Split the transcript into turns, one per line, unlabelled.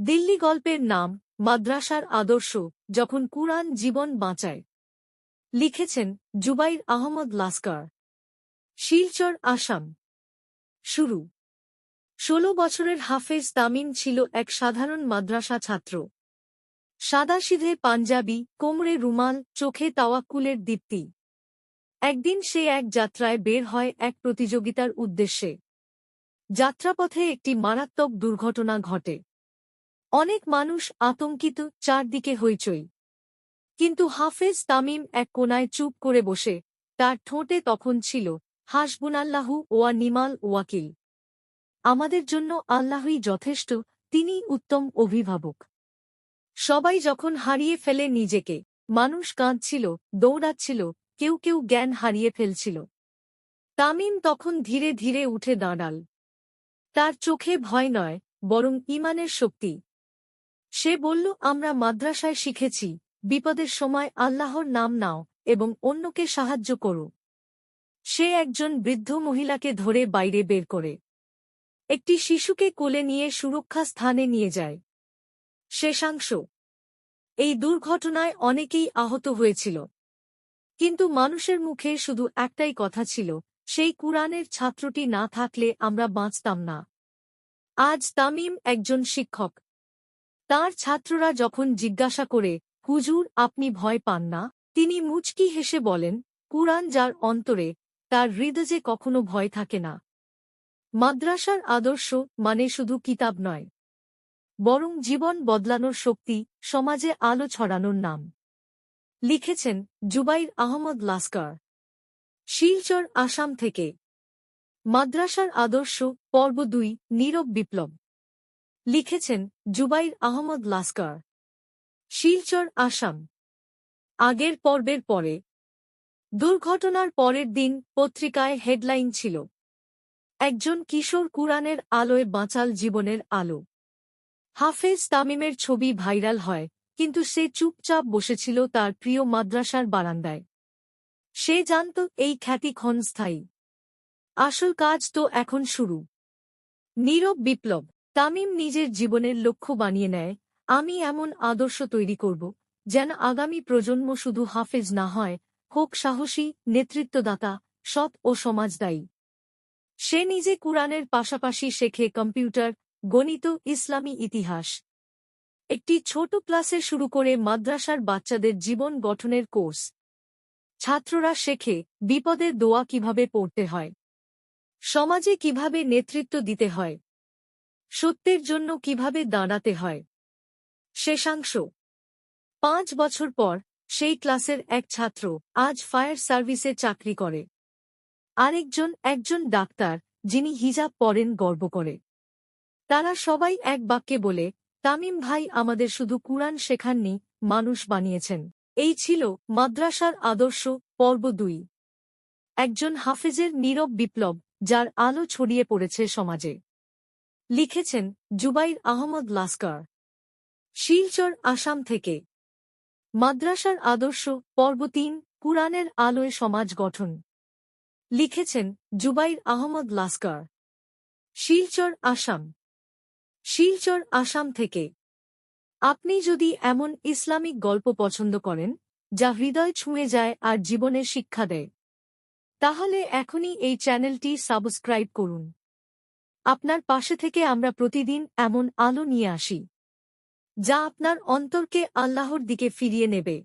দিল্লি গল্পের নাম, মাদ্রাসার আদর্শ, যখন কুরআন জীবন বাঁচায়। লিখেছেন জুবাইর আহমদ লাস্কার। শিলচর, আসাম। শুরু। ষোলো বছরের হাফেজ তামিম ছিল এক সাধারণ মাদ্রাসা ছাত্র। সাদাসিধে পাঞ্জাবি, কোমরে রুমাল, চোখে তাওয়াক্কুলের দীপ্তি। একদিন সে এক যাত্রায় বের হয় এক প্রতিযোগিতার উদ্দেশ্যে। যাত্রাপথে একটি মারাত্মক দুর্ঘটনা ঘটে। অনেক মানুষ আতঙ্কিত চারদিকে হইচই। কিন্তু হাফেজ তামিম এক কোনায় চুপ করে বসে, তার ঠোঁটে তখন ছিল, হাসবুনাল্লাহু ওয়া নিমাল ওয়াকিল। আমাদের জন্য আল্লাহই যথেষ্ট, তিনি উত্তম অভিভাবক। সবাই যখন হারিয়ে ফেলে নিজেকে, মানুষ কাঁদছিল, দৌড়াচ্ছিল, কেউ কেউ জ্ঞান হারিয়ে ফেলছিল। তামিম তখন ধীরে ধীরে উঠে দাঁড়াল। তার চোখে ভয় নয়, বরং ইমানের শক্তি। সে বলল, আমরা মাদ্রাসায় শিখেছি। বিপদের সময় আল্লাহর নাম নাও এবং অন্যকে সাহায্য করো সে একজন বৃদ্ধ মহিলাকে ধরে বাইরে বের করে। একটি শিশুকে কোলে নিয়ে সুরক্ষা স্থানে নিয়ে যায়। শেষাংশ। এই দুর্ঘটনায় অনেকেই আহত হয়েছিল। কিন্তু মানুষের মুখে শুধু একটাই কথা ছিল, সেই কুরআনের ছাত্রটি না থাকলে আমরা বাঁচতাম না। আজ তামিম একজন শিক্ষক। তার ছাত্ররা যখন জিজ্ঞাসা করে, হুজুর, আপনি ভয় পান না? তিনি মুচকি হেসে বলেন, কুরআন যার অন্তরে, তার হৃদয়ে কখনো ভয় থাকে না। মাদ্রাসার আদর্শ মানে শুধু কিতাব নয়। বরং জীবন বদলানোর শক্তি, সমাজে আলো ছড়ানোর নাম। লিখেছেন জুবাইর আহমদ লাস্কার। শিলচর আসাম থেকে। মাদ্রাসার আদর্শ পর্ব দুই, নীরব বিপ্লব। লিখেছেন জুবাইর আহমদ লাস্কার। শিলচর, আসাম। আগের পর্বের পরে। দুর্ঘটনার পরের দিন পত্রিকায় হেডলাইন ছিল। একজন কিশোর কুরআনের আলোয় বাঁচাল জীবনের আলো। হাফেজ তামিমের ছবি ভাইরাল হয়, কিন্তু সে চুপচাপ বসেছিল তার প্রিয় মাদ্রাসার বারান্দায়। সে জানত এই খ্যাতি ক্ষণস্থায়ী। আসল কাজ তো এখন শুরু। নীরব বিপ্লব। তামিম নিজের জীবনের লক্ষ্য বানিয়ে নেয়, আমি এমন আদর্শ তৈরি করব, যেন আগামী প্রজন্ম শুধু হাফেজ না হয়, হোক সাহসী, নেতৃত্বদাতা, সৎ ও সমাজদায়ী। সে নিজে কুরআনের পাশাপাশি শেখে কম্পিউটার, গণিত, ইসলামী ইতিহাস। একটি ছোট ক্লাসে শুরু করে মাদ্রাসার বাচ্চাদের জীবন গঠনের কোর্স। ছাত্ররা শেখে, বিপদের দোয়া কীভাবে পড়তে হয়? সমাজে কীভাবে নেতৃত্ব দিতে হয়? সত্যের জন্য কীভাবে দাঁড়াতে হয়? শেষাংশ। পাঁচ বছর পর, সেই ক্লাসের এক ছাত্র আজ ফায়ার সার্ভিসে চাকরি করে। আরেকজন, একজন ডাক্তার, যিনি হিজাব পরেন গর্ব করে। তারা সবাই এক বাক্যে বলে, তামিম ভাই আমাদের শুধু কুরআন শেখাননি, মানুষ বানিয়েছেন। এই ছিল মাদ্রাসার আদর্শ, পর্ব দুই। একজন হাফেজের নীরব বিপ্লব, যার আলো ছড়িয়ে পড়েছে সমাজে। লিখেছেন জুবাইর আহমদ লাস্কার। শিলচর, আসাম থেকে। মাদ্রাসার আদর্শ, পর্ব তিন, কুরআনের আলোয় সমাজ গঠন। লিখেছেন জুবাইর আহমদ লাস্কার। শিলচর, আসাম। শিলচর, আসাম থেকে। আপনি যদি এমন ইসলামিক গল্প পছন্দ করেন, যা হৃদয় ছুঁয়ে যায় আর জীবনের শিক্ষা দেয়, তাহলে এখনই এই চ্যানেলটি সাবস্ক্রাইব করুন। আপনার পাশে থেকে আমরা প্রতিদিন এমন আলো নিয়ে আসি, যা আপনার অন্তরকে আল্লাহর দিকে ফিরিয়ে নেবে।